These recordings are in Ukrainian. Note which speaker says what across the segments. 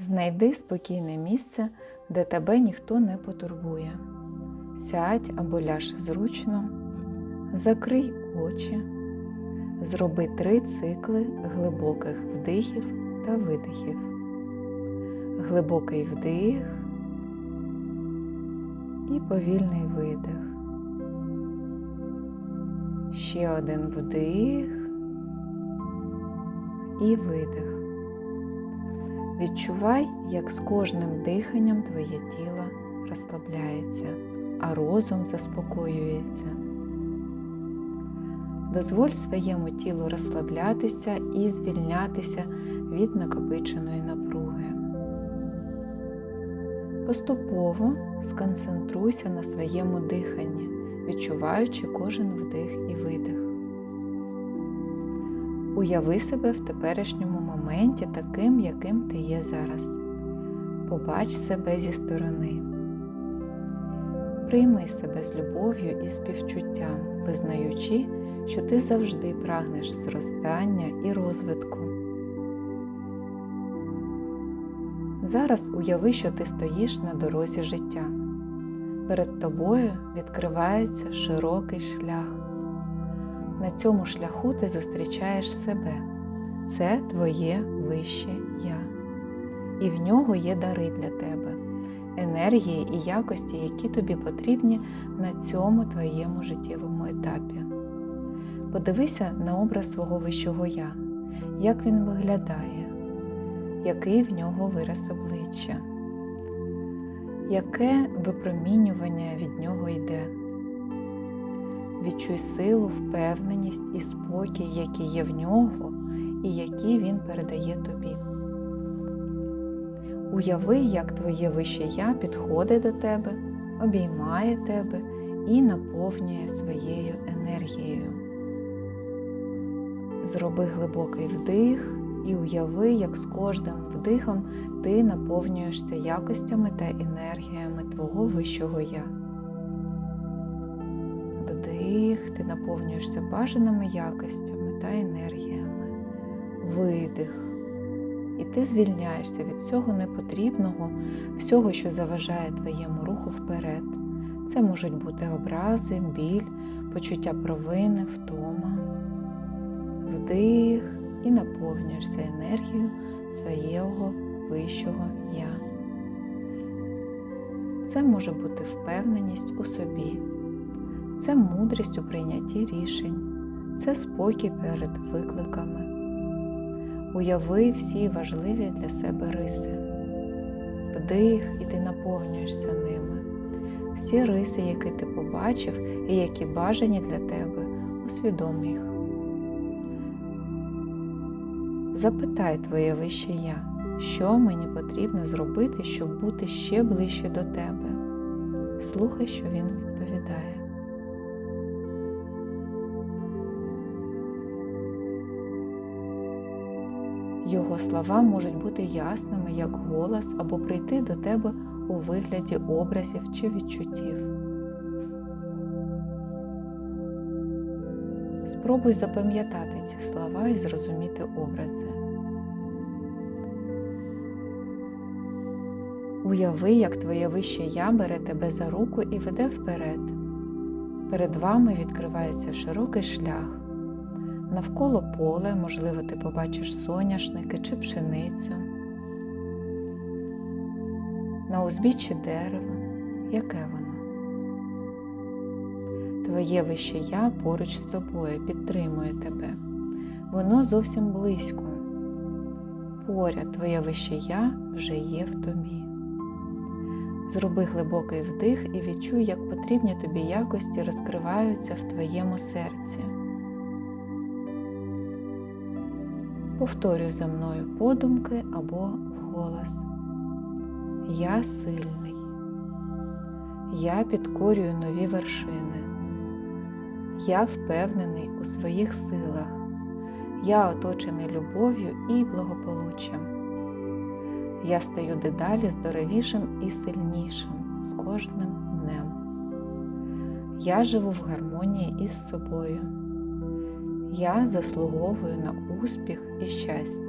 Speaker 1: Знайди спокійне місце, де тебе ніхто не потурбує. Сядь або ляж зручно, закрий очі, зроби три цикли глибоких вдихів та видихів. Глибокий вдих і повільний видих. Ще один вдих і видих. Відчувай, як з кожним диханням твоє тіло розслабляється, а розум заспокоюється. Дозволь своєму тілу розслаблятися і звільнятися від накопиченої напруги. Поступово сконцентруйся на своєму диханні, відчуваючи кожен вдих і видих. Уяви себе в теперішньому моменті таким, яким ти є зараз. Побач себе зі сторони. Прийми себе з любов'ю і співчуттям, визнаючи, що ти завжди прагнеш зростання і розвитку. Зараз уяви, що ти стоїш на дорозі життя. Перед тобою відкривається широкий шлях. На цьому шляху ти зустрічаєш себе. Це твоє вище я. І в нього є дари для тебе, енергії і якості, які тобі потрібні на цьому твоєму життєвому етапі. Подивися на образ свого вищого я, як він виглядає, який в нього вираз обличчя, яке випромінювання від нього йде. Відчуй силу, впевненість і спокій, які є в нього і які він передає тобі. Уяви, як твоє вище я підходить до тебе, обіймає тебе і наповнює своєю енергією. Зроби глибокий вдих і уяви, як з кожним вдихом ти наповнюєшся якостями та енергіями твого вищого я. Вдих, ти наповнюєшся бажаними якостями та енергіями. Видих. І ти звільняєшся від всього непотрібного, всього, що заважає твоєму руху вперед. Це можуть бути образи, біль, почуття провини, втома. Вдих і наповнюєшся енергією свого вищого я. Це може бути впевненість у собі, це мудрість у прийнятті рішень, це спокій перед викликами. Уяви всі важливі для себе риси. Вдих, і ти наповнюєшся ними. Всі риси, які ти побачив і які бажані для тебе, усвідом їх. Запитай твоє вище я, що мені потрібно зробити, щоб бути ще ближче до тебе. Слухай, що він відповідає. Його слова можуть бути ясними, як голос, або прийти до тебе у вигляді образів чи відчуттів. Спробуй запам'ятати ці слова і зрозуміти образи. Уяви, як твоє вище я бере тебе за руку і веде вперед. Перед вами відкривається широкий шлях. Навколо поле, можливо, ти побачиш соняшники чи пшеницю. На узбіччі дерево, яке воно? Твоє вище я поруч з тобою підтримує тебе. Воно зовсім близько. Поряд твоє вище я вже є в тобі. Зроби глибокий вдих і відчуй, як потрібні тобі якості розкриваються в твоєму серці. Повторюй за мною подумки або вголос. Я сильний. Я підкорюю нові вершини. Я впевнений у своїх силах. Я оточений любов'ю і благополуччям. Я стаю дедалі здоровішим і сильнішим з кожним днем. Я живу в гармонії із собою. Я заслуговую на успіх і щастя.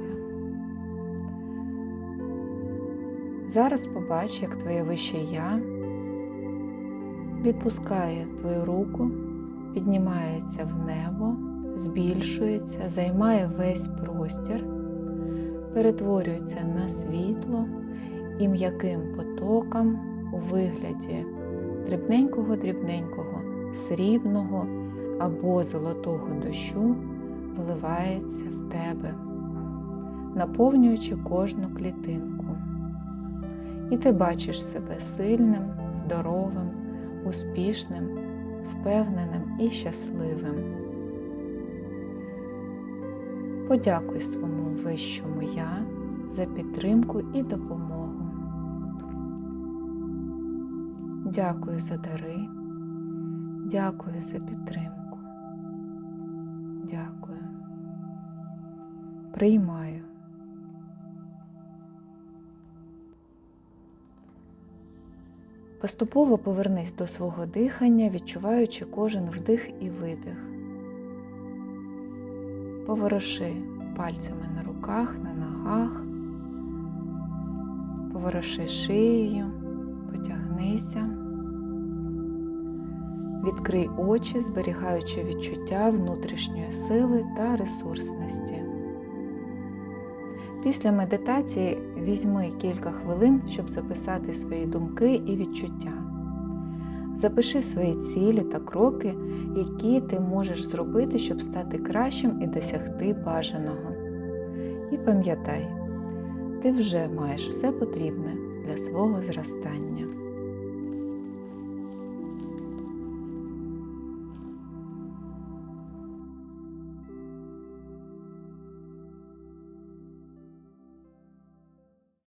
Speaker 1: Зараз побач, як твоє вище я відпускає твою руку, піднімається в небо, збільшується, займає весь простір, перетворюється на світло і м'яким потоком у вигляді дрібненького-дрібненького срібного або золотого дощу вливається в тебе, наповнюючи кожну клітинку. І ти бачиш себе сильним, здоровим, успішним, впевненим і щасливим. Подякуй своєму вищому я за підтримку і допомогу. Дякую за дари, дякую за підтримку. Дякую. Приймаю. Поступово повернись до свого дихання, відчуваючи кожен вдих і видих. Повороши пальцями на руках, на ногах, повороши шиєю, потягнися, відкрий очі, зберігаючи відчуття внутрішньої сили та ресурсності. Після медитації візьми кілька хвилин, щоб записати свої думки і відчуття. Запиши свої цілі та кроки, які ти можеш зробити, щоб стати кращим і досягти бажаного. І пам'ятай, ти вже маєш все потрібне для свого зростання.